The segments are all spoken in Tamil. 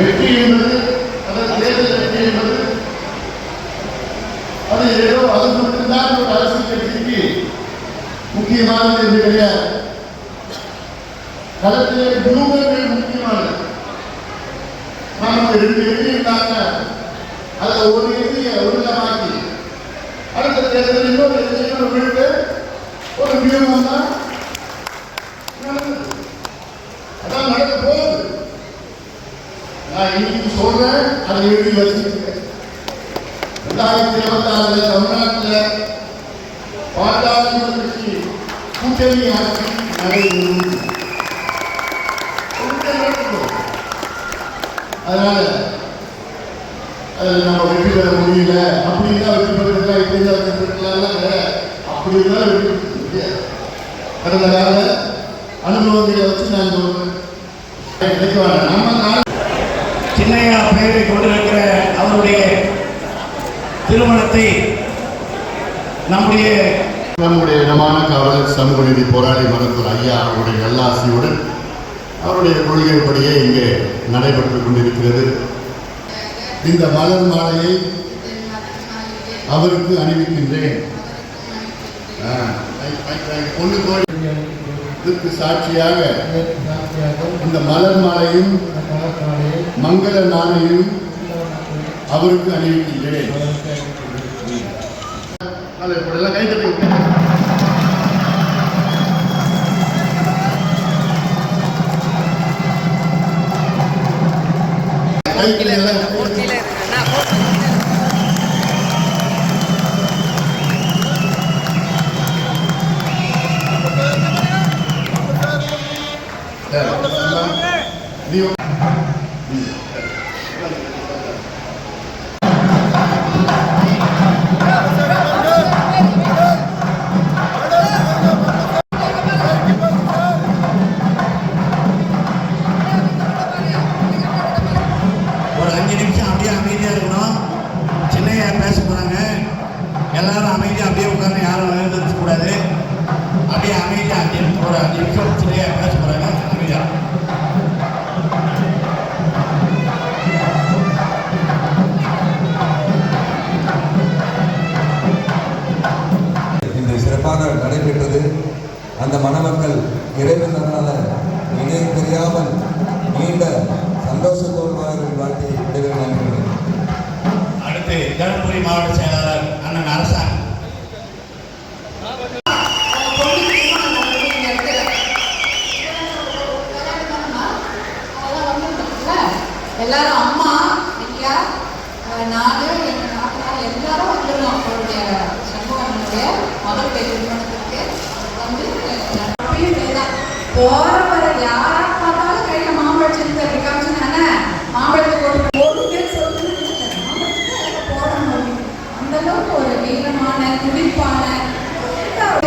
வெற்றி என்பது அல்லது தேர்தல் வெற்றி என்பது அது ஏதோ அது மட்டும்தான் ஒரு அரசியல் கட்சிக்கு முக்கியமானது என்று கிடையாது. களத்திலே குடும்பங்கள் முக்கியமானது. நமக்கு ரெண்டு எதிரி இருந்தாங்க அதில் ஒரு எதிரியை ஒருங்கமாக்கி அடுத்த தேர்தலில் இன்னொரு எதிரியை விட்டு ஒரு வியூகம் தான் நடந்தது அதான் நடக்க போகுது நான் இன்னைக்கு சொல்றேன் அதை எழுதி வச்சிருக்கேன் ரெண்டாயிரத்தி இருபத்தி ஆறுல தமிழ்நாட்டில் பாட்டாளி கட்சி கூட்டணி ஆட்சி நடைபெறும் அதனால நம்ம வெற்றி பெற முடியல. அப்படி தான் வெற்றி பெறலாம் இப்படி தான் வெற்றி பெறலாம் கிடையாது அப்படி தான் வெற்றி பெற முடியாது. கடந்த கால அனுபவங்களை வச்சு நான் சொல்றேன். நம்ம நாடு சின்னையா பெயரை கொண்டிருக்கிற அவருடைய திருமணத்தை நம்முடைய நம்முடைய இடமான காவலர் சமூக நீதி போராளி மருத்துவர் ஐயா அவருடைய நல்லாசியுடன் அவருடைய கொள்கைப்படியே இங்கே நடைபெற்றுக் கொண்டிருக்கிறது. இந்த மலர் மாலையை அவருக்கு அணிவிக்கின்றேன். பொண்ணு கோழி இதற்கு சாட்சியாக இந்த மலர் மாலையும் மங்கள நாளையும் அவருக்கு அணிவிக்கின்றேன். அதை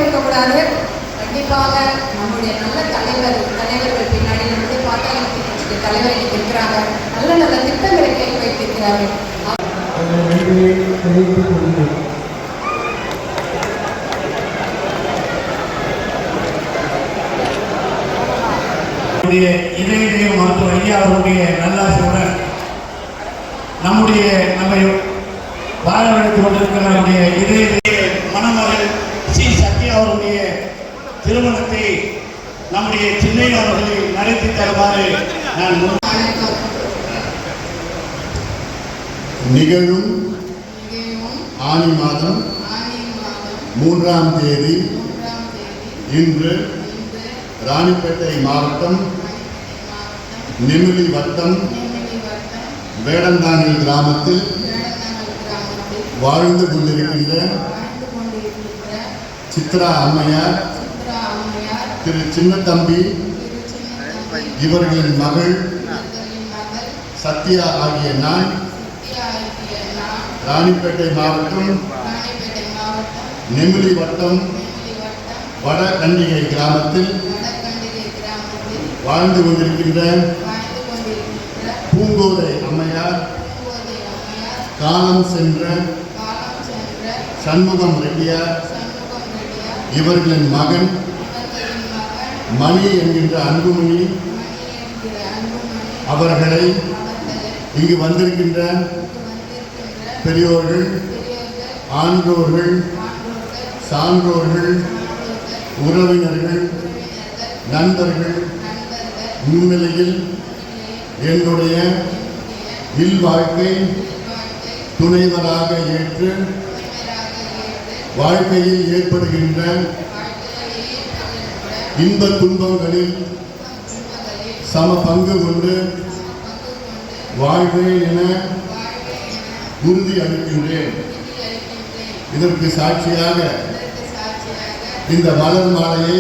இருக்கக்கூடாது. கண்டிப்பாக நம்முடைய நல்ல தலைவர் தலைவர்கள் பின்னாடி நம்முடைய பார்த்தா கட்சிக்கு தலைவர் இன்னைக்கு இருக்கிறாங்க. நல்ல நல்ல திட்டங்களை கை வைத்திருக்கிறார்கள். நம்முடைய இதய தெய்வ மருத்துவர் ஐயா அவருடைய நல்லாசியுடன் நம்முடைய நம்மை வாழ வைத்துக் கொண்டிருக்கிற நம்முடைய இதய தெய்வ மணமகள் சி. சத்யா அவருடைய திருமணத்தை நம்முடைய சின்னை அவர்களை நடத்தி தருமாறு நான் நிகழும் ஆனி மாதம் ஆனி மாதம் மூன்றாம் தேதி இன்று ராணிப்பேட்டை மாவட்டம் நெமிலி வட்டம் வேடந்தாங்கல் கிராமத்தில் வாழ்ந்து கொண்டிருக்கின்ற சித்ரா அம்மையார் திரு சின்னத்தம்பி இவர்களின் மகள் சத்யா ஆகிய நான் ராணிப்பேட்டை மாவட்டம் நெமிலி வட்டம் வட கண்டிகை கிராமத்தில் வாழ்ந்து கொண்டிருக்கின்ற பூங்கோதை அம்மையார் காலம் சென்ற சண்முகம் ரெட்டியார் இவர்களின் மகன் மணி என்கின்ற அன்புமணி அவர்களை இங்கு வந்திருக்கின்ற பெரியோர்கள் ஆன்றோர்கள் சான்றோர்கள் உறவினர்கள் நண்பர்கள் நண்பர்கள் முன்னிலையில் என்னுடைய இல்வாழ்க்கை வாழ்க்கை துணைவராக ஏற்று வாழ்க்கையில் ஏற்படுகின்ற இன்ப துன்பங்களில் சம பங்கு கொண்டு வாழ்வேன் என உறுதி அளிக்கின்றேன். இதற்கு சாட்சியாக இந்த மலர் மாலையை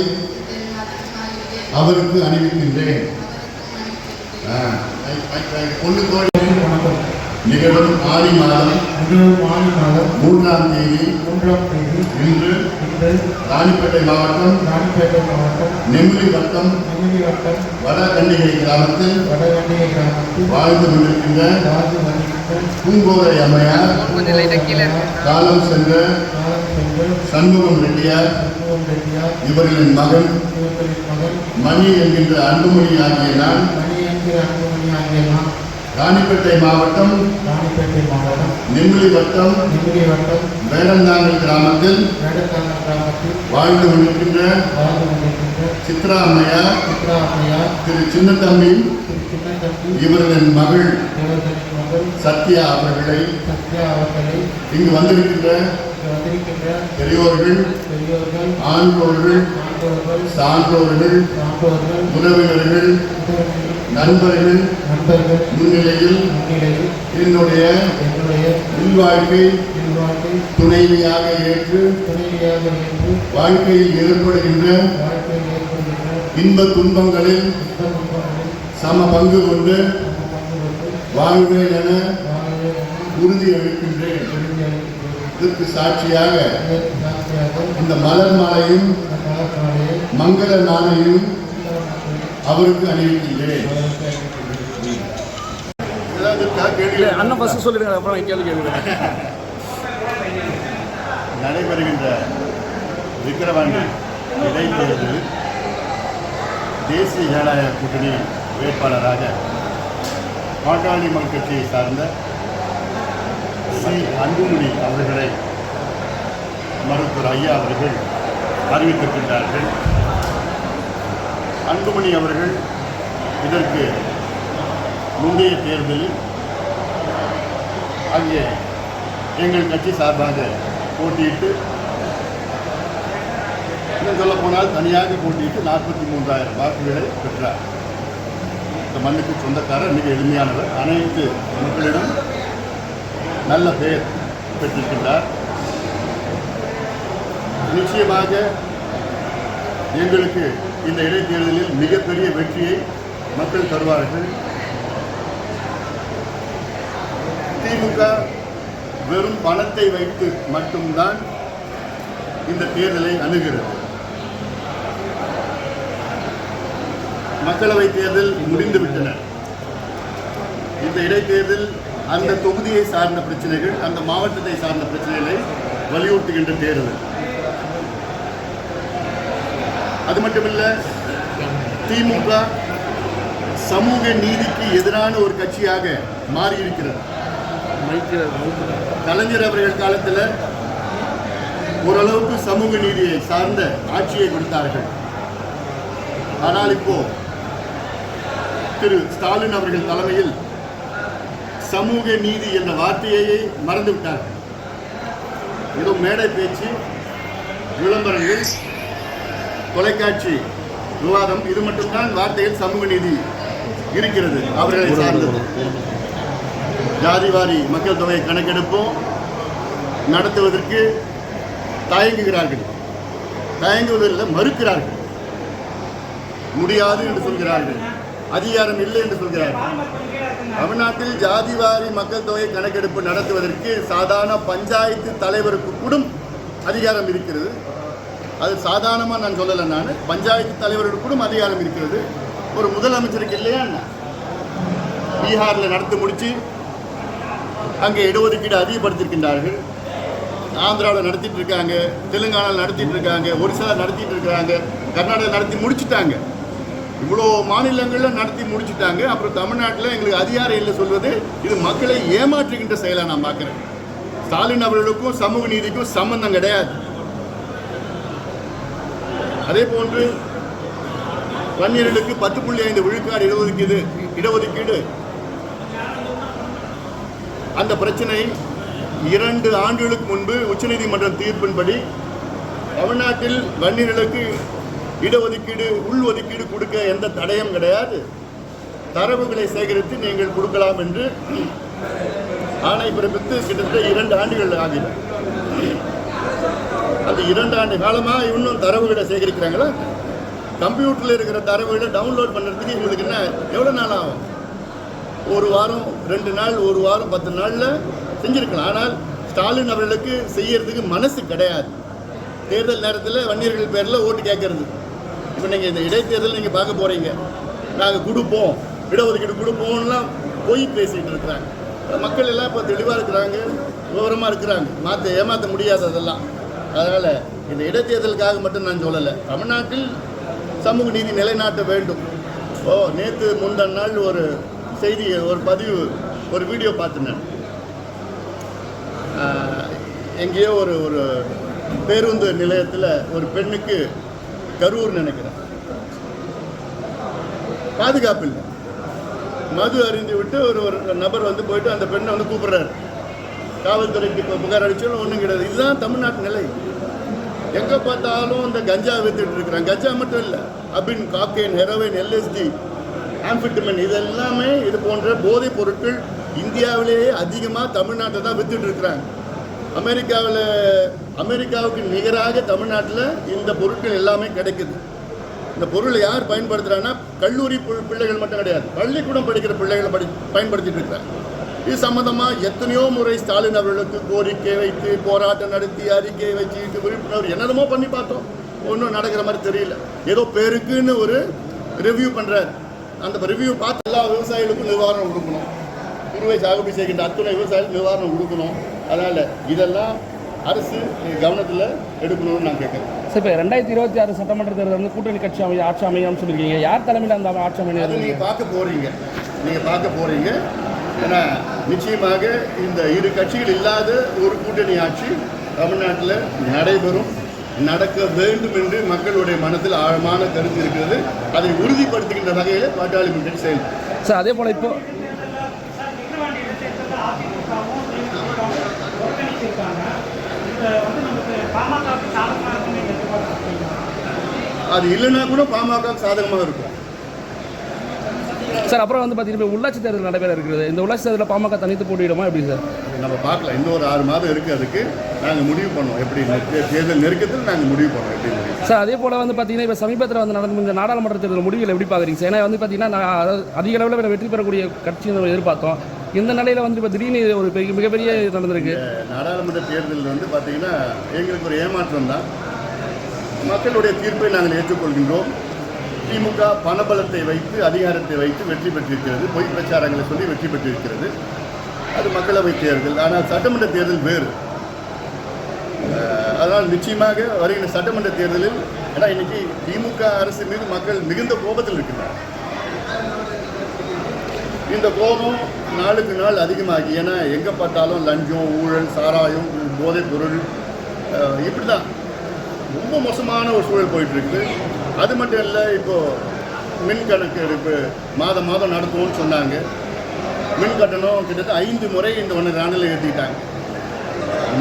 அவருக்கு அணிவிக்கின்றேன். பொண்ணு கோயில் வணக்கம் நிகழும் ஆடி மாதம். நிகழும் ஆணி மாதம். மூன்றாம் தேதி. மூன்றாம் தேதி. இன்று இன்று ராணிப்பேட்டை மாவட்டம். ராணிப்பேட்டை மாவட்டம். நெமிலி வட்டம். நெகிழி வட்டம். வடகண்டிகை கிராமத்தில் வடகண்டிகை கிராமத்தில் வாழ்ந்து கொண்டிருக்கின்ற வாழ்ந்து வருகின்ற பூங்கோதை அம்மையார். காலம் சென்ற காலம் சென்று சண்முகம் ரெட்டியார். இவர்களின் மகன் மணி என்கின்ற அன்புமணி ஆகிய நான் ராணிப்பேட்டை மாவட்டம் ராணிப்பேட்டை மாவட்டம் நெமிலி வட்டம் நெகிழி வட்டம் வேடந்தாங்கல் கிராமத்தில் வேடத்தாங்க கிராமத்தில் வாழ்ந்து கொண்டிருக்கின்ற வாழ்ந்து கொண்டிருக்கின்ற சித்ரா அம்மையார் சித்ரா அம்மையார் திரு சின்னத்தம்பி இவர்களின் மகள் சத்யா அவர்களை சத்யா அவர்களை இங்கு வந்திருக்கின்ற வந்திருக்கின்ற பெரியோர்கள் பெரியோர்கள் ஆன்றோர்கள் ஆண்டோர்கள் சான்றோர்கள் சான்றோர்கள் உறவினர்கள் நண்பர்கள் நண்பர்கள் முன்னிலையில் முன்னிலையில் என்னுடைய என்னுடைய உள்வாழ்க்கை துணைவியாக ஏற்று துணைவியாக ஏற்று வாழ்க்கையில் ஏற்படுகின்ற வாழ்க்கையில் ஏற்படுகின்ற இன்ப துன்பங்களில் சம பங்கு கொண்டு வாழ்வேன் என உறுதி அளிக்கின்றேன். இதற்கு சாட்சியாக இந்த மலர் மாலையும் மங்கள நாட்களில் அவருக்கு அணிவிக்கின்றேன். அண்ணன் ஃபஸ்ட்டு சொல்லிடுங்க அப்புறம் கேள்வி கேட்குறேன். நடைபெறுகின்ற விக்கிரவாண்டி இடைத்தேர்தலில் தேசிய ஜனநாயக கூட்டணி வேட்பாளராக பாட்டாளி மக்கள் கட்சியை சார்ந்த சி. அன்புமணி அவர்களை மருத்துவர் ஐயா அவர்கள் அறிவித்திருக்கின்றார்கள். அன்புமணி அவர்கள் இதற்கு முந்தைய தேர்தலில் அங்கே எங்கள் கட்சி சார்பாக போட்டியிட்டு இன்னும் சொல்லப்போனால் தனியாக போட்டியிட்டு நாற்பத்தி மூன்றாயிரம் வாக்குகளை பெற்றார். இந்த மண்ணுக்கு சொந்தக்காரர் மிக எளிமையானவர். அனைத்து மக்களிடம் நல்ல பெயர் பெற்றிருக்கின்றார். நிச்சயமாக எங்களுக்கு இந்த இடைத்தேர்தலில் மிகப்பெரிய வெற்றியை மக்கள் தருவார்கள். திமுக வெறும் பணத்தை வைத்து மட்டும்தான் இந்த தேர்தலை அணுகிறது. மக்களவை தேர்தல் முடிந்துவிட்டன இந்த இடைத்தேர்தல் அந்த தொகுதியை சார்ந்த பிரச்சனைகள் அந்த மாவட்டத்தை சார்ந்த பிரச்சனைகளை வலியுறுத்துகின்ற தேர்தல். அது மட்டுமில்லை திமுக சமூக நீதிக்கு எதிரான ஒரு கட்சியாக மாறியிருக்கிறது. கலைஞர் அவர்கள் காலத்தில் ஓரளவுக்கு சமூக நீதியை சார்ந்த ஆட்சியை கொடுத்தார்கள். ஆனால் இப்போ திரு ஸ்டாலின் அவர்கள் தலைமையில் சமூக நீதி என்ற வார்த்தையையே மறந்து விட்டார்கள் ஏதோ மேடை பேச்சு விளம்பரங்கள் தொலைக்காட்சி விவாதம் இது மட்டும்தான் வார்த்தையில் சமூக நீதி இருக்கிறது. அவர்களை சார்ந்தது ஜாதிவாரி மக்கள் தொகை கணக்கெடுப்பும் நடத்துவதற்கு தயங்குகிறார்கள். தயங்குவதில் மறுக்கிறார்கள். முடியாது என்று சொல்கிறார்கள். அதிகாரம் இல்லை என்று சொல்கிறார்கள். தமிழ்நாட்டில் ஜாதிவாரி மக்கள் தொகை கணக்கெடுப்பு நடத்துவதற்கு சாதாரண பஞ்சாயத்து தலைவருக்கு கூட அதிகாரம் இருக்கிறது. அது சாதாரணமாக நான் சொல்லலை நான். பஞ்சாயத்து தலைவருக்கு கூட அதிகாரம் இருக்கிறது. ஒரு முதலமைச்சருக்கு இல்லையா பீகாரில் நடத்தி முடித்து அங்கே இடஒதுக்கீடு அதிகப்படுத்தியிருக்கின்றார்கள். ஆந்திராவில் நடத்திட்டு இருக்காங்க தெலுங்கானாவில் நடத்திட்டு இருக்காங்க ஒரிசாவில் நடத்திட்டு இருக்காங்க கர்நாடகா நடத்தி முடிச்சுட்டாங்க. இவ்வளோ மாநிலங்களில் நடத்தி முடிச்சுட்டாங்க. அப்புறம் தமிழ்நாட்டில் எங்களுக்கு அதிகாரம் இல்லை சொல்வது இது மக்களை ஏமாற்றுகின்ற செயலாக நான் பார்க்குறேன். ஸ்டாலின் அவர்களுக்கும் சமூக நீதிக்கும் சம்பந்தம் கிடையாது. அதே போன்று வன்னியர்களுக்கு பத்து புள்ளி ஐந்து விழுக்காடு இடஒதுக்கீடு இடஒதுக்கீடு. அந்த பிரச்சனை இரண்டு ஆண்டுகளுக்கு முன்பு உச்சநீதிமன்ற தீர்ப்பின்படி தமிழ்நாட்டில் வன்னியர்களுக்கு இடஒதுக்கீடு உள் ஒதுக்கீடு கொடுக்க எந்த தடையும் கிடையாது. தரவுகளை சேகரித்து நீங்கள் கொடுக்கலாம் என்று ஆணை பிறப்பித்து கிட்டத்தட்ட இரண்டு ஆண்டுகள் ஆகின. அந்த இரண்டு ஆண்டு காலமாக இன்னும் தரவுகளை சேகரிக்கிறாங்களா? கம்ப்யூட்டரில் இருக்கிற தரவுகளை டவுன்லோட் பண்ணுறதுக்கு இவங்களுக்கு என்ன எவ்வளோ நாள் ஆகும்? ஒரு வாரம் ரெண்டு நாள் ஒரு வாரம் பத்து நாளில் செஞ்சுருக்கலாம். ஆனால் ஸ்டாலின் அவர்களுக்கு செய்யறதுக்கு மனசு கிடையாது. தேர்தல் நேரத்தில் வன்னியர்கள் பேரில் ஓட்டு கேட்கறது. இப்போ நீங்கள் இந்த இடைத்தேர்தல் நீங்கள் பார்க்க போகிறீங்க நாங்கள் கொடுப்போம். இடஒதுக்கீடு கொடுப்போம்லாம் போய் பேசிகிட்டு இருக்கிறாங்க. மக்கள் எல்லாம் இப்போ தெளிவாக இருக்கிறாங்க விவரமாக இருக்கிறாங்க. மாற்ற ஏமாற்ற முடியாது அதெல்லாம். அதனால் இந்த இடைத்தேர்தலுக்காக மட்டும் நான் சொல்லலை. தமிழ்நாட்டில் சமூக நீதி நிலைநாட்ட வேண்டும். ஓ நேற்று முந்தன் நாள் ஒரு செய்தி ஒரு பதிவு ஒரு வீடியோ பார்த்துனேன் எங்கேயோ ஒரு ஒரு பேருந்து நிலையத்தில் ஒரு பெண்ணுக்கு கரூர் நினைக்கிறேன். பாதுகாப்பு இல்லை. மது அறிந்து விட்டு ஒரு ஒரு நபர் வந்து போயிட்டு அந்த பெண்ணை வந்து கூப்பிடுறாரு. காவல்துறைக்கு இப்போ புகார் அடிச்சாலும் ஒன்றும் கிடையாது. இதுதான் தமிழ்நாட்டு நிலை. எங்கே பார்த்தாலும் இந்த கஞ்சா வித்துட்டு இருக்கிறாங்க. கஞ்சா மட்டும் இல்லை. அபின் காக்கேன் ஹெரோயின் எல்எஸ்டி ஆம்பிட்டமின் இது எல்லாமே இது போன்ற போதைப் பொருட்கள் இந்தியாவிலேயே அதிகமாக தமிழ்நாட்டை தான் வித்துட்டு இருக்கிறாங்க. அமெரிக்காவில் அமெரிக்காவுக்கு நிகராக தமிழ்நாட்டில் இந்த பொருட்கள் எல்லாமே கிடைக்குது. இந்த பொருளை யார் பயன்படுத்துகிறாங்கன்னா கல்லூரி பி- பிள்ளைகள் மட்டும் கிடையாது பள்ளிக்கூடம் படிக்கிற பிள்ளைகள் படி பயன்படுத்திட்டு இருக்கிறாங்க இது சம்மந்தமாக எத்தனையோ முறை ஸ்டாலின் அவர்களுக்கு கோரிக்கை வைத்து போராட்டம் நடத்தி அறிக்கை வச்சுக்கிட்டு விழிப்புணர்வு என்னென்னமோ பண்ணி பார்த்தோம். ஒன்றும் நடக்கிற மாதிரி தெரியல. ஏதோ பேருக்குன்னு ஒரு ரிவ்யூ பண்ணுறாரு அந்த ரிவ்யூ பார்த்து எல்லா விவசாயிகளுக்கும் நிவாரணம் கொடுக்கணும். குருவை சாகுபடி செய்கின்ற அத்துணை விவசாயிகளுக்கு நிவாரணம் கொடுக்கணும். அதனால் இதெல்லாம் அரசு கவனத்தில் எடுக்கணும்னு நான் கேட்குறேன் சார் இப்போ ரெண்டாயிரத்தி இருபத்தி ஆறு சட்டமன்ற தேர்தல் வந்து கூட்டணி கட்சி அமை ஆட்சி அமையான்னு சொல்லியிருக்கீங்க யார் தலைமையில் அந்த ஆட்சி அமையாது நீங்கள் பார்க்க போகிறீங்க நீங்கள் பார்க்க போகிறீங்க ஏன்னா நிச்சயமாக இந்த இரு கட்சிகள் இல்லாத ஒரு கூட்டணி ஆட்சி தமிழ்நாட்டில் நடைபெறும் நடக்க வேண்டும் என்று மக்களுடைய மனத்தில் ஆழமான கருத்து இருக்கிறது. அதை உறுதிப்படுத்துகின்ற வகையில் பாட்டாளி முன்னணி செயல்படும். சார் அதே போல் இப்போ அது இல்லைன்னா கூட பாமக சாதகமாக இருக்கும். சார் அப்புறம் வந்து பார்த்தீங்கன்னா இப்போ உள்ளாட்சி தேர்தல் நடைபெற இருக்கிறது. இந்த உள்ளாட்சி தேர்தலில் பாமக தனித்து போட்டியிடுமா எப்படி சார்? நம்ம பார்க்கலாம். இன்னும் ஒரு ஆறு மாதம் இருக்குது அதுக்கு. நாங்கள் முடிவு பண்ணோம் எப்படி தேர்தல் நெருக்கத்தில் நாங்கள் முடிவு பண்ணோம் எப்படி சார் அதே போல் வந்து பார்த்தீங்கன்னா இப்போ சமீபத்தில் வந்து நடந்த இந்த நாடாளுமன்ற தேர்தல் முடிவுகள் எப்படி பார்க்குறீங்க சார் ஏன்னா வந்து பார்த்தீங்கன்னா நான் அதாவது அதிக அளவில் வெற்றி பெறக்கூடிய கட்சி நம்ம எதிர்பார்த்தோம். இந்த நிலையில் வந்து இப்போ திடீர்னு ஒரு பெரிய மிகப்பெரிய நடந்திருக்கு. நாடாளுமன்ற தேர்தல் வந்து பார்த்தீங்கன்னா எங்களுக்கு ஒரு ஏமாற்றம் தான். மக்களுடைய தீர்ப்பை நாங்கள் ஏற்றுக்கொள்கின்றோம். திமுக பணபலத்தை வைத்து அதிகாரத்தை வைத்து வெற்றி பெற்றிருக்கிறது. பொய் பிரச்சாரங்களை சொல்லி வெற்றி பெற்றிருக்கிறது. அது மக்களவை தேர்தல். ஆனால் சட்டமன்ற தேர்தல் வேறு. அதனால் நிச்சயமாக வருகின்ற சட்டமன்ற தேர்தலில் ஏன்னா இன்னைக்கு திமுக அரசு மீது மக்கள் மிகுந்த கோபத்தில் இருக்கிறார் இந்த கோபம் நாளுக்கு நாள் அதிகமாகி ஏன்னா எங்கே பார்த்தாலும் லஞ்சம் ஊழல் சாராயம் போதைப் பொருள் இப்படி தான் ரொம்ப மோசமான ஒரு சூழல் போயிட்டுருக்கு அது மட்டும் இல்லை இப்போது மின் கணக்கெடுப்பு மாதம் மாதம் நடத்துவோம்னு சொன்னாங்க. மின் கட்டணம் கிட்டத்தட்ட ஐந்து முறை இந்த ஒன்று ஆண்டில் ஏற்றிக்கிட்டாங்க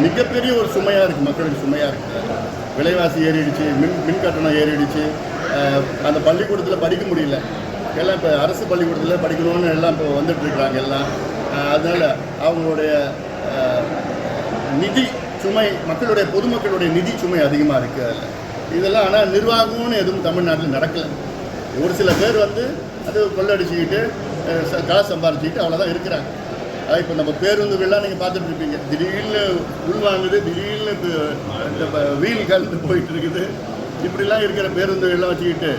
மிகப்பெரிய ஒரு சுமையாக இருக்குது மக்களுக்கு சுமையாக இருக்குது விலைவாசி ஏறிடுச்சு மின் மின் கட்டணம் ஏறிடுச்சு. அந்த பள்ளிக்கூடத்தில் படிக்க முடியல. எல்லாம் இப்போ அரசு பள்ளிக்கூடத்தில் படிக்கணும்னு எல்லாம் இப்போ வந்துட்டு இருக்கிறாங்க எல்லாம் அதனால் அவங்களுடைய நிதி சுமை மக்களுடைய பொதுமக்களுடைய நிதி சுமை அதிகமாக இருக்குது அதில். இதெல்லாம் ஆனால் நிர்வாகம்னு எதுவும் தமிழ்நாட்டில் நடக்கலை. ஒரு சில பேர் வந்து அது கொள்ளடிச்சுக்கிட்டு ச- காசு சம்பாரிச்சுக்கிட்டு அவ்வளோதான் இருக்கிறாங்க. அதான் இப்போ நம்ம பேருந்துகள்லாம் நீங்கள் பார்த்துட்டு இருப்பீங்க திடீர்னு உள்வாங்குது திடீர்னு இந்த வீல் கலந்து போயிட்டு இருக்குது இப்படிலாம் இருக்கிற பேருந்துகள்லாம் வச்சுக்கிட்டு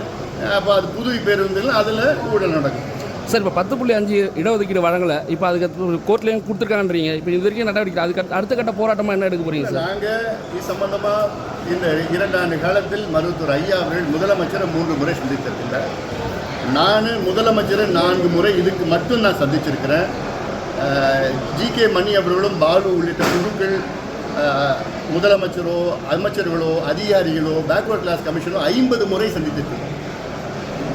அப்போ அது புது பேருந்துகள் அதில் ஊழல் நடக்கும். சார் இப்போ பத்து புள்ளி அஞ்சு இடஒதுக்கீடு வழங்கலை. இப்போ அதுக்கு கோர்ட்லேயும் கொடுத்துருக்கான்றீங்க இப்போ இது வரைக்கும் நடவடிக்கை அதுக்கு அடுத்த- கட்ட போராட்டமாக என்ன எடுக்க போறீங்க சார்? நாங்கள் இது சம்பந்தமாக இந்த இரண்டாண்டு காலத்தில் மருத்துவர் ஐயா அவர்கள் முதலமைச்சரை மூன்று முறை சந்தித்திருக்கின்றார். நான் முதலமைச்சரை நான்கு முறை இதுக்கு மட்டும் நான் சந்திச்சிருக்கிறேன். ஜி கே மணி அவர்களும் பாலு உள்ளிட்ட குழுக்கள் முதலமைச்சரோ அமைச்சர்களோ அதிகாரிகளோ பேக்வர்ட் கிளாஸ் கமிஷனோ ஐம்பது முறை சந்தித்திருக்கிறோம்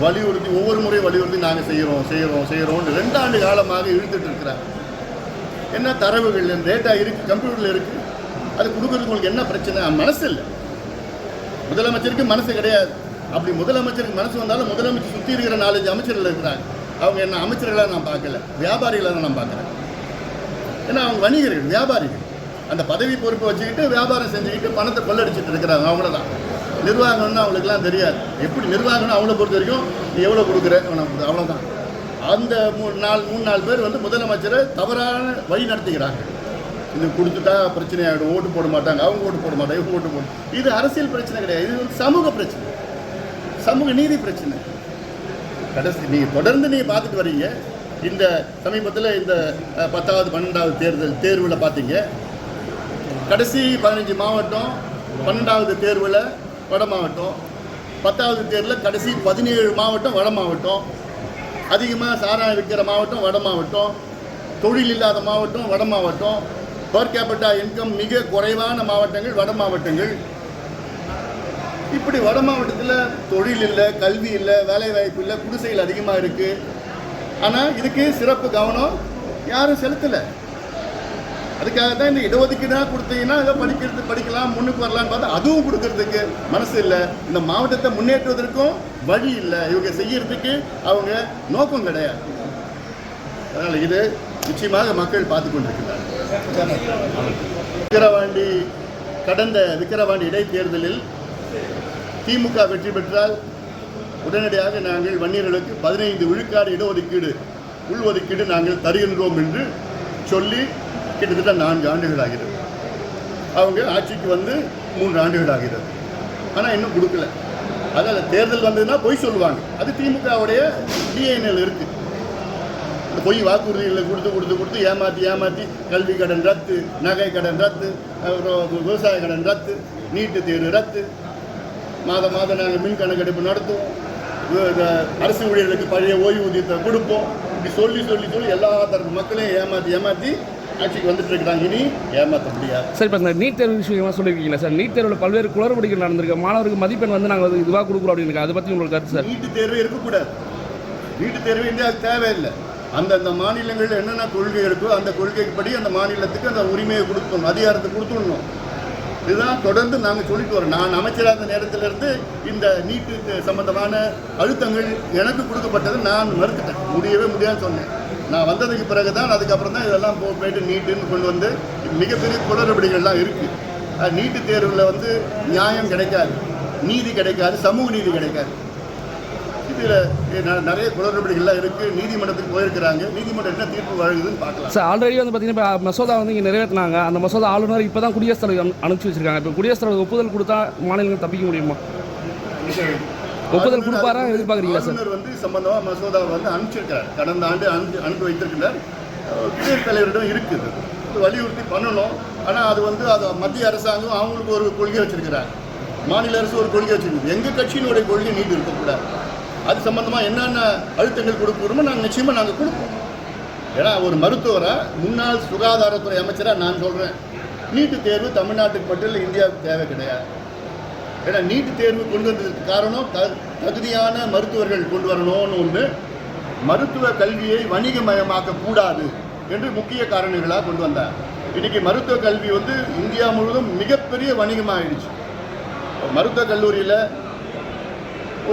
வலியுறுத்தி ஒவ்வொரு முறை வலியுறுத்தி நாங்கள் செய்கிறோம் செய்கிறோம் செய்கிறோம்னு ரெண்டாண்டு காலமாக இழுத்துட்டு இருக்கிறாங்க என்ன தரவுகள் டேட்டா இருக்குது கம்ப்யூட்டரில் இருக்குது அது கொடுக்கறதுக்கு உங்களுக்கு என்ன பிரச்சனை? மனசு இல்லை முதலமைச்சருக்கு மனசு கிடையாது. அப்படி முதலமைச்சருக்கு மனசு வந்தாலும் முதலமைச்சர் சுற்றி இருக்கிற நாலஞ்சு அமைச்சர்கள் இருக்கிறாங்க. அவங்க என்ன அமைச்சர்களாக நான் பார்க்கல. வியாபாரிகளாக தான் நான் பார்க்குறேன். ஏன்னா அவங்க வணிகர்கள் வியாபாரிகள். அந்த பதவி பொறுப்பு வச்சுக்கிட்டு வியாபாரம் செஞ்சுக்கிட்டு பணத்தை கொள்ளடிச்சிட்டு இருக்கிறாங்க. அவங்கள தான். நிர்வாகம்னு அவங்களுக்குலாம் தெரியாது. எப்படி நிர்வாகம்னு அவங்கள பொறுத்த வரைக்கும் நீ எவ்வளோ கொடுக்குற? அவ்வளோதான் அந்த மூணு நாலு மூணு நாலு பேர் வந்து முதலமைச்சரை தவறான வழி நடத்துகிறாங்க இது கொடுத்துட்டா பிரச்சனை ஆகிடும் ஓட்டு போட மாட்டாங்க அவங்க ஓட்டு போட மாட்டாங்க இவங்க ஓட்டு போட இது அரசியல் பிரச்சனை கிடையாது. இது வந்து சமூக பிரச்சனை. சமூக நீதி பிரச்சனை. கடைசி நீங்கள் தொடர்ந்து நீங்கள் பார்த்துட்டு வரீங்க. இந்த சமீபத்தில் இந்த பத்தாவது பன்னெண்டாவது தேர்தல் தேர்வில் பார்த்தீங்க. கடைசி பதினஞ்சு மாவட்டம் பன்னெண்டாவது தேர்வில் வட மாவட்டம் பத்தாவது தேர்வில் கடைசி பதினேழு மாவட்டம் வட மாவட்டம் அதிகமாக சாராயம் விற்கிற மாவட்டம் வட மாவட்டம் தொழில் இல்லாத மாவட்டம் வட மாவட்டம் பர் கேபிட்டா இன்கம் மிக குறைவான மாவட்டங்கள் வட மாவட்டங்கள் இப்படி வட மாவட்டத்தில் தொழில் இல்லை கல்வி இல்லை வேலைவாய்ப்பு இல்லை குடிசைகள் அதிகமாக இருக்குது ஆனால் இதுக்கு சிறப்பு கவனம் யாரும் செலுத்தலை. அதுக்காக தான் இந்த இடஒதுக்கீடாக கொடுத்தீங்கன்னா அதை படிக்கிறது படிக்கலாம் முன்னுக்கு வரலான்னு பார்த்தா அதுவும் கொடுக்கறதுக்கு மனசு இல்லை. இந்த மாவட்டத்தை முன்னேற்றுவதற்கும் வழி இல்லை. இவங்க செய்யறதுக்கு அவங்க நோக்கம் கிடையாது. அதனால் இது நிச்சயமாக மக்கள் பார்த்து கொண்டிருக்கிறார்கள் விக்கிரவாண்டி கடந்த விக்கிரவாண்டி இடைத்தேர்தலில் திமுக வெற்றி பெற்றால் உடனடியாக நாங்கள் வன்னியர்களுக்கு பதினைந்து விழுக்காடு இடஒதுக்கீடு உள்ஒதுக்கீடு நாங்கள் தருகின்றோம் என்று சொல்லி கிட்டத்தட்ட நான்கு ஆண்டுகள் ஆகிறது. அவங்க ஆட்சிக்கு வந்து மூன்று ஆண்டுகள் ஆகிறது. ஆனால் இன்னும் கொடுக்கல. அதில் தேர்தல் வந்ததுன்னா பொய் சொல்லுவாங்க. அது திமுகவுடைய டிஎன்எல் இருக்குது இந்த பொய் வாக்குறுதிகளை கொடுத்து கொடுத்து கொடுத்து ஏமாற்றி ஏமாற்றி கல்வி கடன் ரத்து நகை கடன் ரத்து அப்புறம் விவசாய கடன் ரத்து நீட்டு தேர்வு ரத்து. மாதம் மாதம் நாங்கள் மின் கணக்கெடுப்பு நடத்துவோம் இந்த அரசு ஊழியர்களுக்கு பழைய ஓய்வூதியத்தை கொடுப்போம். இப்படி சொல்லி சொல்லி சொல்லி எல்லா தரப்பு மக்களையும் ஏமாற்றி ஏமாற்றி ஆட்சிக்கு வந்துட்டு இருக்கிறாங்க இனி? ஏமாற்ற முடியாது சார் இப்போ இந்த நீட் தேர்வு விஷயமா சொல்லியிருக்கீங்களா சார்? நீட் தேர்வில் பல்வேறு குளறுபடிகள் நடந்திருக்கு. மாணவருக்கு மதிப்பெண் வந்து நாங்கள் இதுவாக கொடுக்குறோம் அப்படின்னு அதை பற்றி உங்களுக்கு கருத்து சார். நீட்டு தேர்வு இருக்கக்கூடாது. நீட்டு தேர்வு இந்தியாவுக்கு தேவையில்லை. அந்தந்த மாநிலங்களில் என்னென்ன கொள்கை இருக்கோ அந்த கொள்கைப்படி அந்த மாநிலத்துக்கு அந்த உரிமையை கொடுக்கணும் அதிகாரத்தை கொடுத்துடணும். இதுதான் தொடர்ந்து நாங்கள் சொல்லிட்டு வரோம். நான் அமைச்சராக இருந்த நேரத்திலிருந்து இந்த நீட்டு சம்பந்தமான அழுத்தங்கள் எனக்கு கொடுக்கப்பட்டது நான் மறுத்துட்டேன். முடியவே முடியாதுன்னு சொன்னேன். நான் வந்ததுக்கு பிறகு தான் அதுக்கப்புறம் தான் இதெல்லாம் போயிட்டு நீட்டுன்னு கொண்டு வந்து மிகப்பெரிய குளறுபடிகள்லாம் இருக்குது நீட்டு தேர்வில் வந்து நியாயம் கிடைக்காது நீதி கிடைக்காது சமூக நீதி கிடைக்காது. இதில் நிறைய குளறுபடிகள்லாம் இருக்குது நீதிமன்றத்துக்கு போயிருக்கிறாங்க. நீதிமன்றம் என்ன தீர்ப்பு வழங்குதுன்னு பார்க்கலாம். சார் ஆல்ரெடி வந்து பார்த்தீங்கன்னா இப்போ மசோதா வந்து இங்கே நிறைவேற்றினாங்க அந்த மசோதா ஆளுநர் இப்போ தான் குடியரசுத் தலைவர் அனு- அனுப்பிச்சு வச்சிருக்காங்க. இப்போ குடியரசுத் தலைவர் ஒப்புதல் கொடுத்தா மாநிலங்கள் தப்பிக்க முடியுமா? ஒப்புதல் கொடுப்பாரா எதிர்பார்க்குறீங்களா சார்? வந்து சம்பந்தமாக மசோதாவை வந்து அனுப்பிச்சிருக்காரு கடந்த ஆண்டு அனுப்பி அனுப்பி வைத்திருக்கிறார் தலைவரிடம் இருக்குது. வலியுறுத்தி பண்ணணும். ஆனால் அது வந்து அது மத்திய அரசாங்கம் அவங்களுக்கு ஒரு கொள்கை வச்சிருக்கிறாங்க மாநில அரசு ஒரு கொள்கை வச்சிருக்கு எங்கள் கட்சியினுடைய கொள்கை நீட்டு இருக்கக்கூடாது. அது சம்பந்தமாக என்னென்ன அழுத்தங்கள் கொடுக்குறோமோ நாங்கள் நிச்சயமாக நாங்கள் கொடுப்போம். ஏன்னா ஒரு மருத்துவராக முன்னாள் சுகாதாரத்துறை அமைச்சராக நான் சொல்கிறேன் நீட்டு தேர்வு தமிழ்நாட்டுக்கு மட்டும் இல்லை இந்தியாவுக்கு தேவை கிடையாது. ஏன்னா நீட் தேர்வு கொண்டு வந்ததுக்கு காரணம் த தகுதியான மருத்துவர்கள் கொண்டு வரணும்னு ஒன்று மருத்துவ கல்வியை வணிகமயமாக்க கூடாது என்று முக்கிய காரணங்களாக கொண்டு வந்தார். இன்னைக்கு மருத்துவ கல்வி வந்து இந்தியா முழுவதும் மிகப்பெரிய வணிகமாகிடுச்சு மருத்துவக் கல்லூரியில்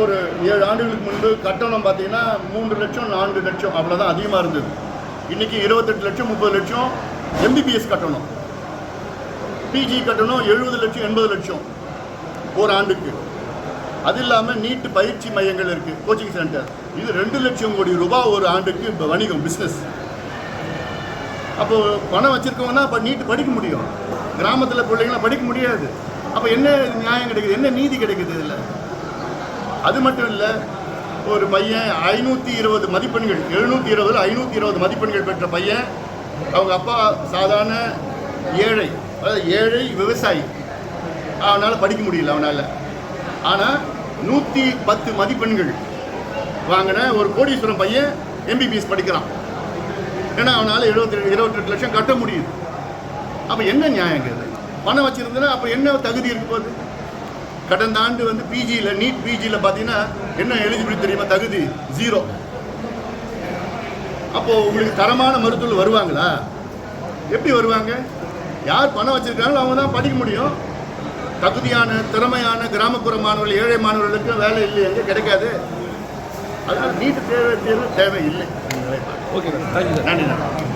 ஒரு ஏழு ஆண்டுகளுக்கு முன்பு கட்டணம் பார்த்தீங்கன்னா மூன்று லட்சம் நான்கு லட்சம் அவ்வளோதான் அதிகமாக இருந்தது. இன்னைக்கு இருபத்தெட்டு லட்சம் முப்பது லட்சம் எம்பிபிஎஸ் கட்டணம். பிஜி கட்டணம் எழுபது லட்சம் எண்பது லட்சம். ஒரு ஆண்டுக்கு. அது இல்லாமல் நீட்டு பயிற்சி மையங்கள் இருக்குது கோச்சிங் சென்டர் இது ரெண்டு லட்சம் கோடி ரூபாய் ஒரு ஆண்டுக்கு இப்போ வணிகம் பிஸ்னஸ் அப்போ பணம் வச்சிருக்கவங்கன்னா அப்போ நீட்டு படிக்க முடியும். கிராமத்தில் பிள்ளைங்களாம் படிக்க முடியாது. அப்போ என்ன நியாயம் கிடைக்குது? என்ன நீதி கிடைக்குது இதில்? அது மட்டும் இல்லை ஒரு பையன் ஐநூற்றி இருபது மதிப்பெண்கள் எழுநூற்றி இருபது ஐநூற்றி இருபது மதிப்பெண்கள் பெற்ற பையன் அவங்க அப்பா சாதாரண ஏழை அதாவது ஏழை விவசாயி. அவனால் படிக்க முடியல அவனால். ஆனால் நூற்றி பத்து மதிப்பெண்கள் வாங்கின ஒரு கோடீஸ்வரன் பையன் எம்பிபிஎஸ் படிக்கிறான். ஏன்னா அவனால் எழுபத்தி ரெண்டு இருபத்தெட்டு லட்சம் கட்ட முடியுது. அப்போ என்ன நியாயம் இது? பணம் வச்சிருந்தனா அப்போ என்ன தகுதி இருக்கு போகுது? கடந்த ஆண்டு வந்து பிஜியில் நீட் பிஜியில் பார்த்தீங்கன்னா என்ன எலிஜிபிலிட்டி தெரியுமா? தகுதி ஜீரோ அப்போ உங்களுக்கு தரமான மருத்துவர்கள் வருவாங்களா? எப்படி வருவாங்க? யார் பணம் வச்சுருக்காங்களோ அவங்க தான் படிக்க முடியும். தகுதியான திறமையான கிராமப்புற மாணவர்கள் ஏழை மாணவர்களுக்கு வேலை இல்லை எங்கே கிடைக்காது. அதனால் நீட் தேவை தேர்வு தேவை இல்லை ஓகே நன்றி நன்றி.